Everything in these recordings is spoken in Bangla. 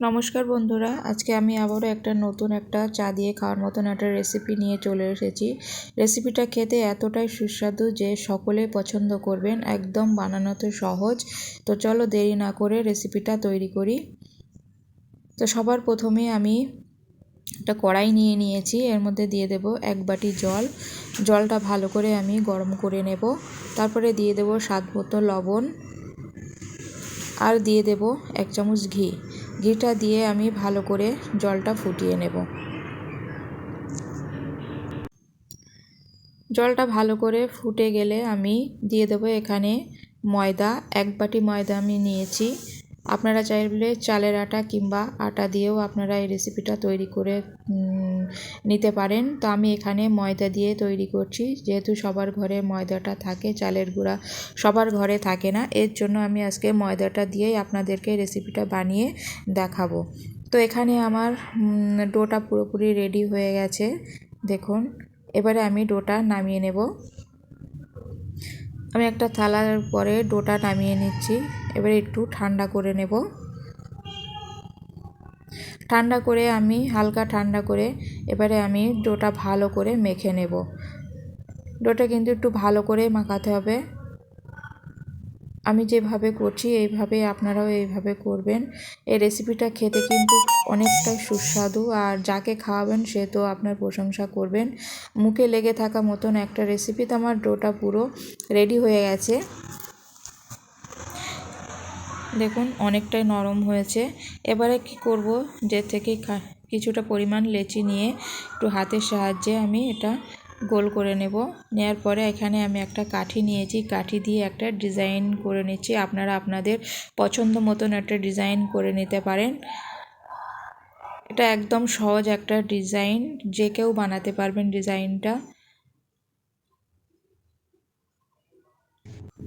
নমস্কার বন্ধুরা, আজকে আমি আবারও একটা নতুন একটা চা দিয়ে খাওয়ার মতন একটা রেসিপি নিয়ে চলে এসেছি। রেসিপিটা খেতে এতটাই সুস্বাদু যে সকলে পছন্দ করবেন, একদম বানানো তো সহজ। তো চলো দেরি না করে রেসিপিটা তৈরি করি। তো সবার প্রথমে আমি একটা কড়াই নিয়ে নিয়েছি, এর মধ্যে দিয়ে দেব এক বাটি জল। জলটা ভালো করে আমি গরম করে নেব। তারপরে দিয়ে দেব স্বাদ মতো লবণ। আর দিয়ে দেব এক চামচ ঘি। ঘিটা দিয়ে আমি ভালো করে জলটা ফুটিয়ে নেব। জলটা ভালো করে ফুটে গেলে আমি দিয়ে দেবো এখানে ময়দা। এক বাটি ময়দা আমি নিয়েছি। আপনারা চাইলে চালের আটা কিংবা আটা দিয়েও আপনারা এই রেসিপিটা তৈরি করে নিতে পারেন। তো আমি এখানে ময়দা দিয়ে তৈরি করছি। যেহেতু সবার ঘরে ময়দাটা থাকে, চালের গুঁড়া সবার ঘরে থাকে না, এর জন্য আমি আজকে ময়দাটা দিয়েই আপনাদেরকে রেসিপিটা বানিয়ে দেখাবো। তো এখানে আমার ডোটা পুরোপুরি রেডি হয়ে গেছে। দেখুন, এবারে আমি ডোটা নামিয়ে নেব। আমি একটা থালার পরে ডোটা নামিয়ে নিচ্ছি। এবারে একটু ঠান্ডা করে নেব। ঠান্ডা করে আমি, হালকা ঠান্ডা করে এবারে আমি ডোটা ভালো করে মেখে নেব। ডোটা কিন্তু একটু ভালো করে মাখাতে হবে। আমি যেভাবে করছি এইভাবে আপনারাও এইভাবে করবেন। এই রেসিপিটা খেতে কিন্তু অনেকটাই সুস্বাদু আর যাকে খাওয়াবেন সে তো আপনার প্রশংসা করবেন। মুখে লেগে থাকা মতন একটা রেসিপি তো আমার ডোটা পুরো রেডি হয়ে গেছে। দেখুন, অনেকটাই নরম হয়েছে। এবারে কি করব? যে থেকে কিছুটা পরিমাণ লেচি নিয়ে একটু হাতের সাহায্যে আমি এটা গোল করে নেব। নেওয়ার পরে এখানে আমি একটা কাঠি নিয়েছি। কাঠি দিয়ে একটা ডিজাইন করে নিচ্ছি। আপনারা আপনাদের পছন্দ মতন একটা ডিজাইন করে নিতে পারেন। এটা একদম সহজ একটা ডিজাইন। যে কেউ বানাতে পারবেন ডিজাইনটা।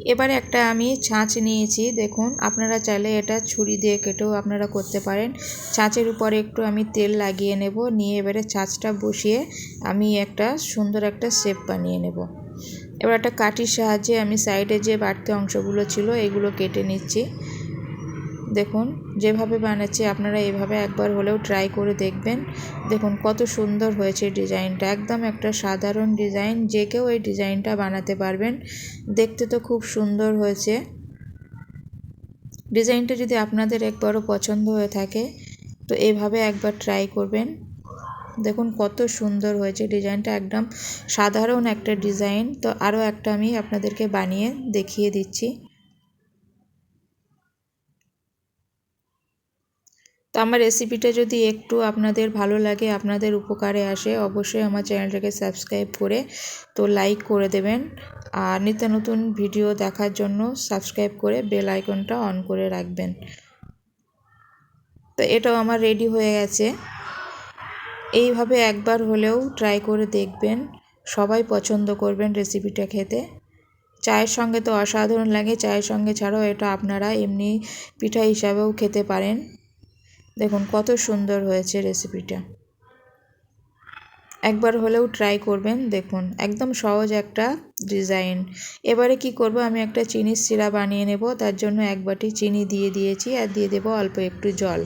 এবারে একটা আমি ছাঁচ নিয়েছি, দেখুন, আপনারা চাইলে এটা ছুরি দিয়ে কেটেও আপনারা করতে পারেন। ছাঁচের উপরে একটু আমি তেল লাগিয়ে নেব, নিয়ে এবারে ছাঁচটা বসিয়ে আমি একটা সুন্দর একটা শেপ বানিয়ে নেব। এবার একটা কাঠির সাহায্যে আমি সাইডে যে বাড়তি অংশগুলো ছিল, এগুলো কেটে নিচ্ছি। দেখুন, যেভাবে বানাচ্ছি, আপনারা এভাবে একবার হলেও ট্রাই করে দেখবেন। দেখুন, কত সুন্দর হয়েছে ডিজাইনটা। একদম একটা সাধারণ ডিজাইন, যে কেউ এই ডিজাইনটা বানাতে পারবেন। দেখতে তো খুব সুন্দর হয়েছে। ডিজাইনটা যদি আপনাদের একবারও পছন্দ হয়ে থাকে, তো এভাবে একবার ট্রাই করবেন। দেখুন, কত সুন্দর হয়েছে ডিজাইনটা। একদম সাধারণ একটা ডিজাইন। তো আরও একটা আমি আপনাদেরকে বানিয়ে দেখিয়ে দিচ্ছি। আমার রেসিপিটা যদি একটু আপনাদের ভালো লাগে, আপনাদের উপকারে আসে, অবশ্যই আমার চ্যানেলটাকে সাবস্ক্রাইব করে তো লাইক করে দেবেন। আর নিত্য নতুন ভিডিও দেখার জন্য সাবস্ক্রাইব করে বেল আইকনটা অন করে রাখবেন। তো এটাও আমার রেডি হয়ে গেছে। এইভাবে একবার হলেও ট্রাই করে দেখবেন, সবাই পছন্দ করবেন রেসিপিটা খেতে। চায়ের সঙ্গে তো অসাধারণ লাগে, চায়ের সঙ্গে ছাড়াও এটা আপনারা এমনি পিঠা হিসাবেও খেতে পারেন। দেখুন, কত সুন্দর হয়েছে রেসিপিটা একবার হলেও ট্রাই করবেন, দেখুন, একদম সহজ একটা ডিজাইন এবারে কি করব, আমি একটা চিনির সিরা বানিয়ে নেব, তার জন্য এক বাটি চিনি দিয়ে দিয়েছি, আর দিয়ে দেব অল্প একটু জল।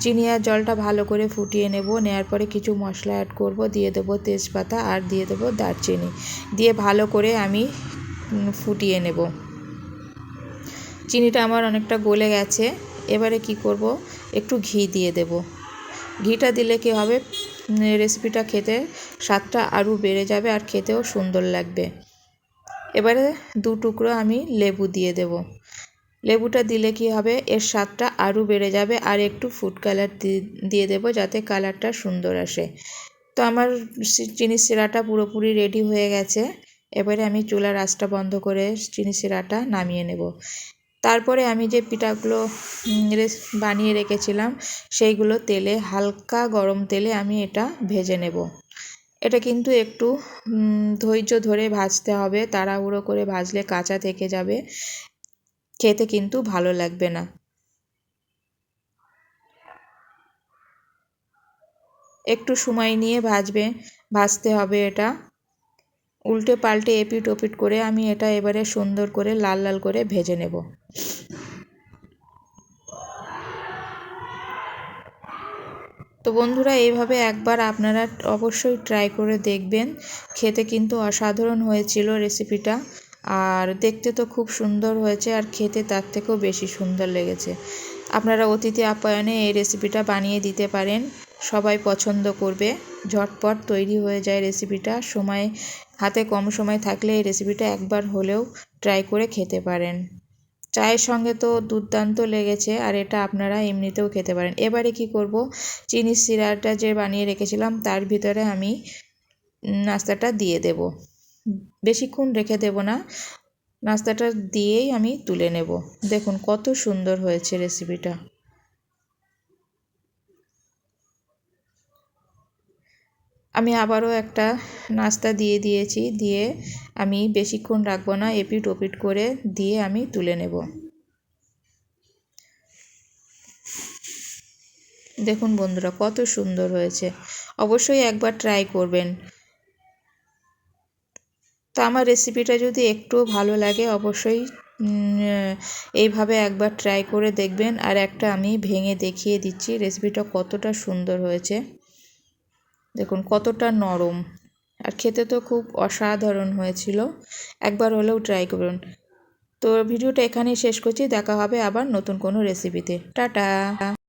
চিনি আর জলটা ভালো করে ফুটিয়ে নেব নেওয়ার পরে কিছু মশলা অ্যাড করব, দিয়ে দেবো তেজপাতা আর দিয়ে দেবো দারচিনি। দিয়ে ভালো করে আমি ফুটিয়ে নেব। চিনিটা আমার অনেকটা গলে গেছে। এবারে কি করব একটু ঘি দিয়ে দেব। ঘিটা দিলে কি হবে? রেসিপিটা খেতে স্বাদটা আরও বেড়ে যাবে আর খেতেও সুন্দর লাগবে। এবারে দু টুকরো আমি লেবু দিয়ে দেব। লেবুটা দিলে কি হবে? এর স্বাদটা আরও বেড়ে যাবে আর একটু ফুড কালার দিয়ে দেব যাতে কালারটা সুন্দর আসে। তো আমার চিনি শিরাটা পুরোপুরি রেডি হয়ে গেছে। এবারে আমি চুলার আঁচটা বন্ধ করে চিনি শিরাটা নামিয়ে নেব। তারপরে আমি যে পিঠাগুলো বানিয়ে রেখেছিলাম, সেইগুলো তেলে, হালকা গরম তেলে আমি এটা ভেজে নেব। এটা কিন্তু একটু ধৈর্য ধরে ভাজতে হবে, তাড়াহুড়ো করে ভাজলে কাঁচা থেকে যাবে, খেতে কিন্তু ভালো লাগবে না। একটু সময় নিয়ে ভাজবে, ভাজতে হবে এটা। উল্টে পাল্টে এপিট ওপিট করে আমি এটা এবারে সুন্দর করে লাল লাল করে ভেজে নেব। তো বন্ধুরা, এইভাবে একবার আপনারা অবশ্যই ট্রাই করে দেখবেন। খেতে কিন্তু অসাধারণ হয়েছিল রেসিপিটা। আর দেখতে তো খুব সুন্দর হয়েছে আর খেতে তার থেকেও বেশি সুন্দর লেগেছে। আপনারা অতিথি আপ্যায়নে এই রেসিপিটা বানিয়ে দিতে পারেন। সবাই পছন্দ করবে। ঝটপট তৈরি হয়ে যায় রেসিপিটা সময়, হাতে কম সময় থাকলে এই রেসিপিটা একবার হলেও ট্রাই করে খেতে পারেন। চায়ের সঙ্গে তো দুর্দান্ত লেগেছে, আর এটা আপনারা এমনিতেও খেতে পারেন। এবারে কি করব? চিনির সিরাটা যে বানিয়ে রেখেছিলাম, তার ভিতরে আমি নাস্তাটা দিয়ে দেব। বেশিক্ষণ রেখে দেব না। নাস্তাটা দিয়েই আমি তুলে নেব। দেখুন কত সুন্দর হয়েছে রেসিপিটা আমি আবারও একটা নাস্তা দিয়ে দিয়েছি, দিয়ে আমি বেশিক্ষণ রাখব না, এপিট ওপিট করে দিয়ে আমি তুলে নেব। দেখুন বন্ধুরা, কত সুন্দর হয়েছে। অবশ্যই একবার ট্রাই করবেন। তো আমার রেসিপিটা যদি একটু ভালো লাগে, অবশ্যই এইভাবে একবার ট্রাই করে দেখবেন। আর একটা আমি ভেঙে দেখিয়ে দিচ্ছি রেসিপিটা কতটা সুন্দর হয়েছে। দেখুন, কতটা নরম। আর খেতে তো খুব অসাধারণ হয়েছিল। একবার হলেও ট্রাই করুন। তো ভিডিওটা এখানেই শেষ করছি। দেখা হবে আবার নতুন কোনো রেসিপিতে টাটা!